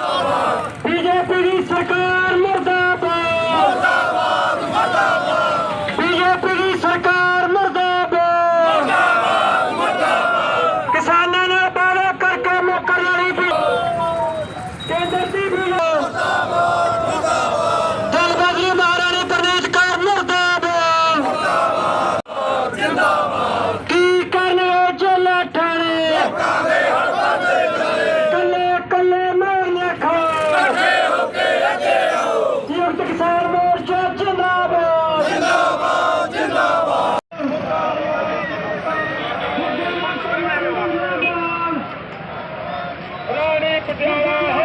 BJP Put your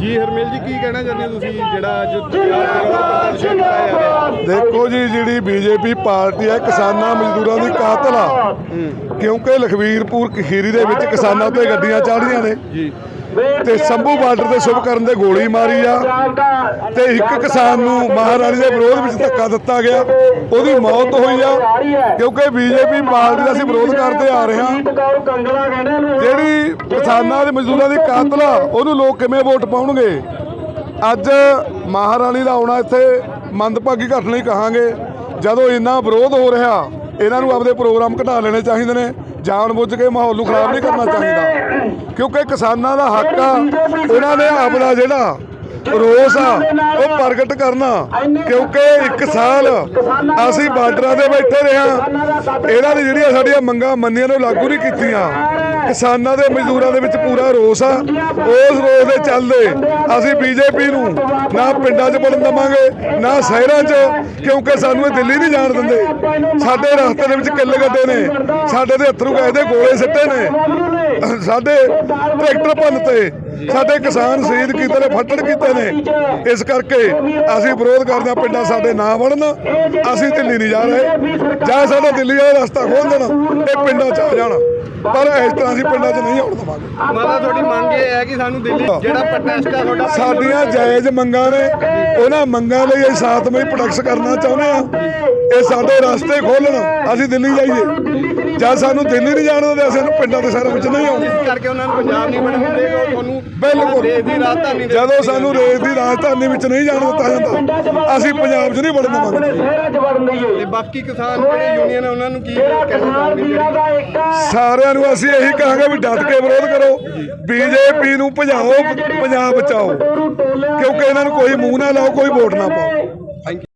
ਜੀ ਹਰਮੇਲ ਜੀ ਕੀ ਕਹਿਣਾ ਚਾਹੁੰਦੇ ਹੋ ਤੁਸੀਂ? ਜਿਹੜਾ ਅੱਜ ਪ੍ਰਦਰਸ਼ਨ ਕੀਤਾ ਜਾ ਰਿਹਾ ਦੇਖੋ ਜੀ ਜਿਹੜੀ ਬੀਜੇਪੀ ਪਾਰਟੀ ਹੈ ਕਿਸਾਨਾਂ ਮਜ਼ਦੂਰਾਂ ਦੀ ਕਾਤਲ ਆ। ਕਿਉਂਕਿ ਲਖਵੀਰਪੁਰ ਖੀਰੀ ਦੇ ਵਿੱਚ ਕਿਸਾਨਾਂ ਤੇ ਗੱਡੀਆਂ ਚਾੜੀਆਂ ਨੇ। ਜੀ। ਤੇ ਸੰਭੂ ਬਾਰਡਰ ਤੇ ਸ਼ੁਭ ਕਰਨ ਦੇ ਗੋਲੀ ਮਾਰੀ ਆ। ਤੇ ਇੱਕ ਕਿਸਾਨ ਨੂੰ ਮਹਾਰਾਣੀ ਦੇ ਵਿਰੋਧ ਵਿੱਚ ਧੱਕਾ ਦਿੱਤਾ ਗਿਆ। ਉਹਦੀ ਮੌਤ ਹੋਈ ਆ। ਕਿਉਂਕਿ ਬੀਜੇਪੀ ਪਾਰਟੀ ਦਾ ਅਸੀਂ ਵਿਰੋਧ ਕਰਦੇ ਆ ਰਹੇ ਹਾਂ। ਜਿਹੜੀ ਕਿਸਾਨਾਂ ਦੇ ਮਜ਼ਦੂਰਾਂ ਦੀ ਕਾਤਲ ਆ, ਉਹਨੂੰ ਲੋਕ ਕਿਵੇਂ ਵੋਟ ਪਾਉਣਗੇ? ਅੱਜ ਮਹਾਰਾਣੀ ਦਾ ਆਉਣਾ ਇੱਥੇ ਮੰਦਭਾਗੀ ਘਟਨਾ ਹੀ ਕਹਾਂਗੇ। ਜਦੋਂ ਇੰਨਾ ਵਿਰੋਧ ਹੋ ਰਿਹਾ, ਇਹਨਾਂ ਨੂੰ ਆਪਦੇ ਪ੍ਰੋਗਰਾਮ ਘਟਾ ਲੈਣੇ ਚਾਹੀਦੇ ਨੇ। ਜਾਣ ਬੁੱਝ ਕੇ ਮਾਹੌਲ ਨੂੰ ਖਰਾਬ ਨਹੀਂ ਕਰਨਾ ਚਾਹੀਦਾ। ਕਿਉਂਕਿ ਕਿਸਾਨਾਂ ਦਾ ਹੱਕ ਆ ਉਹਨਾਂ ਨੇ ਆਪਦਾ ਜਿਹੜਾ ਰੋਸ ਆ ਉਹ ਪ੍ਰਗਟ ਕਰਨਾ। ਕਿਉਂਕਿ ਇੱਕ ਸਾਲ ਅਸੀਂ ਬਾਰਡਰਾਂ ਤੇ ਬੈਠੇ ਰਹੇ ਹਾਂ। ਇਹਨਾਂ ਦੀ ਜਿਹੜੀਆਂ ਸਾਡੀਆਂ ਮੰਗਾਂ ਮੰਨੀਆਂ ਨੂੰ ਲਾਗੂ ਨਹੀਂ ਕੀਤੀਆਂ। ਕਿਸਾਨਾਂ ਦੇ ਮਜ਼ਦੂਰਾਂ ਦੇ ਵਿੱਚ ਪੂਰਾ ਰੋਸ ਆ। ਉਸ ਰੋਸ ਦੇ ਚੱਲਦੇ। ਅਸੀਂ ਬੀਜੇਪੀ ਨੂੰ ਨਾ ਪਿੰਡਾਂ 'ਚ ਬੋਲਣ ਦਵਾਂਗੇ, ਨਾ ਸ਼ਹਿਰਾਂ 'ਚ, ਕਿਉਂਕਿ ਸਾਨੂੰ ਇਹ ਦਿੱਲੀ ਨਹੀਂ ਜਾਣ ਦਿੰਦੇ। ਸਾਡੇ ਰਸਤੇ ਦੇ ਵਿੱਚ ਕਿੱਲ ਗੱਡੇ ਨੇ। ਸਾਡੇ ਦੇ ਹੱਥਰੂ ਗਏ ਦੇ ਗੋਲੇ ਸਿੱਟੇ ਨੇ। ਸਾਡੇ ਟਰੈਕਟਰ ਭੰਨ ਤੇ ਸਾਡੇ ਕਿਸਾਨ ਸ਼ਹੀਦ ਕੀਤੇ ਨੇ ਫੱਟੜ ਕੀਤੇ ਨੇ। ਇਸ ਕਰਕੇ ਅਸੀਂ ਵਿਰੋਧ ਕਰਦੇ ਹਾਂ ਪਿੰਡਾਂ ਸਾਡੇ ਨਾ ਵੜਨ ਅਸੀਂ ਦਿੱਲੀ ਨਹੀਂ ਜਾ ਰਹੇ। ਜਾਂ ਸਾਡਾ ਦਿੱਲੀ ਵਾਲਾ ਰਸਤਾ ਖੋਲ ਦੇਣ ਇਹ ਪਿੰਡਾਂ 'ਚ ਆ ਜਾਣ। ਪਰ ਇਸ ਤਰ੍ਹਾਂ ਅਸੀਂ ਪਿੰਡਾਂ 'ਚ ਨਹੀਂ ਆਉਣ ਦੇਵਾਂਗੇ ਮਾਤਾ ਤੁਹਾਡੀ ਮੰਗ ਇਹ ਹੈ ਕਿ ਸਾਨੂੰ ਦਿੱਲੀ ਜਿਹੜਾ ਪ੍ਰੋਟੈਸਟ ਆ ਤੁਹਾਡਾ ਸਾਡੀਆਂ ਜਾਇਜ਼ ਮੰਗਾਂ ਨੇ। ਉਹਨਾਂ ਮੰਗਾਂ ਲਈ ਅਸੀਂ ਸਾਤਮਈ ਪ੍ਰੋਟੈਕਟ ਕਰਨਾ ਚਾਹੁੰਦੇ ਆ ਇਹ ਸਾਡੇ ਰਸਤੇ ਖੋਲਣ ਅਸੀਂ ਦਿੱਲੀ ਜਾਈਏ। ਜਾਂ ਸਾਨੂੰ ਦਿੱਲੀ ਨਹੀਂ ਜਾਣ ਦਿੰਦੇ ਅਸੀਂ ਇਹਨੂੰ ਪਿੰਡਾਂ ਦੇ ਸ਼ਹਿਰਾਂ ਵਿੱਚ ਨਹੀਂ ਆਉਂਦੇ ਇਸ ਕਰਕੇ ਉਹਨਾਂ ਨੂੰ ਪੰਜਾਬ ਨਹੀਂ ਬਣਨ ਦਿੰਦੇ ਉਹ ਤੁਹਾਨੂੰ ਬਿਲਕੁਲ। ਦੇਸ਼ ਦੀ ਰਾਜਧਾਨੀ ਦੇ ਜਦੋਂ ਸਾਨੂੰ ਰੇਤ ਦੀ ਰਾਜਧਾਨੀ ਵਿੱਚ ਨਹੀਂ ਜਾਣ ਦਿੱਤਾ ਜਾਂਦਾ ਅਸੀਂ ਪੰਜਾਬ 'ਚ ਨਹੀਂ ਵੜਨ ਦੇਵਾਂਗੇ ਸ਼ਹਿਰਾਂ 'ਚ ਵੜਨ ਤੇ ਦਈਏ ਬਾਕੀ ਕਿਸਾਨ ਜਿਹੜੇ ਯੂਨੀਅਨ ਆ ਉਹਨਾਂ ਨੂੰ ਕੀ ਜਿਹੜਾ ਕਹਿਣਾ ਕਿਸਾਨ ਚਾਹੁੰਦੇ ਵੀਰਾਂ ਦਾ ਇੱਕ ਸਾਰਿਆਂ ਨੂੰ ਅਸੀਂ ਇਹੀ ਕਹਾਂਗੇ ਵੀ ਡਟ ਕੇ ਵਿਰੋਧ ਕਰੋ। ਬੀਜੇਪੀ ਨੂੰ ਭਜਾਓ ਪੰਜਾਬ ਬਚਾਓ। ਕਿਉਂਕਿ ਇਹਨਾਂ ਨੂੰ ਕੋਈ ਮੂੰਹ ਨਾ ਲਾਓ ਕੋਈ ਵੋਟ ਨਾ ਪਾਓ।